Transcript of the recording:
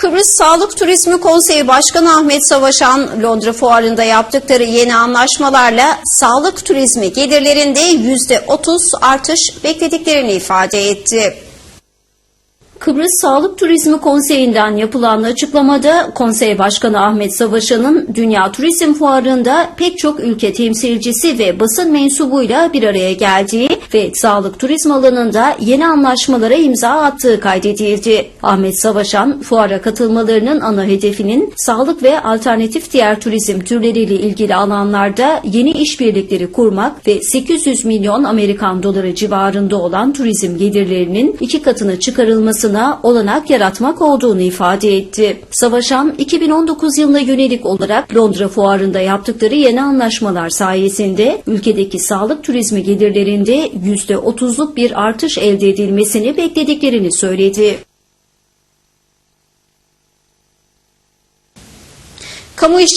Kıbrıs Sağlık Turizmi Konseyi Başkanı Ahmet Savaşan, Londra Fuarı'nda yaptıkları yeni anlaşmalarla sağlık turizmi gelirlerinde %30 artış beklediklerini ifade etti. Kıbrıs Sağlık Turizmi Konseyi'nden yapılan açıklamada Konsey Başkanı Ahmet Savaşan'ın Dünya Turizm Fuarı'nda pek çok ülke temsilcisi ve basın mensubuyla bir araya geldiği ve sağlık turizm alanında yeni anlaşmalara imza attığı kaydedildi. Ahmet Savaşan, fuara katılmalarının ana hedefinin sağlık ve alternatif diğer turizm türleriyle ilgili alanlarda yeni işbirlikleri kurmak ve 800 milyon Amerikan doları civarında olan turizm gelirlerinin iki katına çıkarılmasına olanak yaratmak olduğunu ifade etti. Savaşan, 2019 yılına yönelik olarak Londra Fuarı'nda yaptıkları yeni anlaşmalar sayesinde ülkedeki sağlık turizmi gelirlerinde %30'luk bir artış elde edilmesini beklediklerini söyledi. Kamu İşçi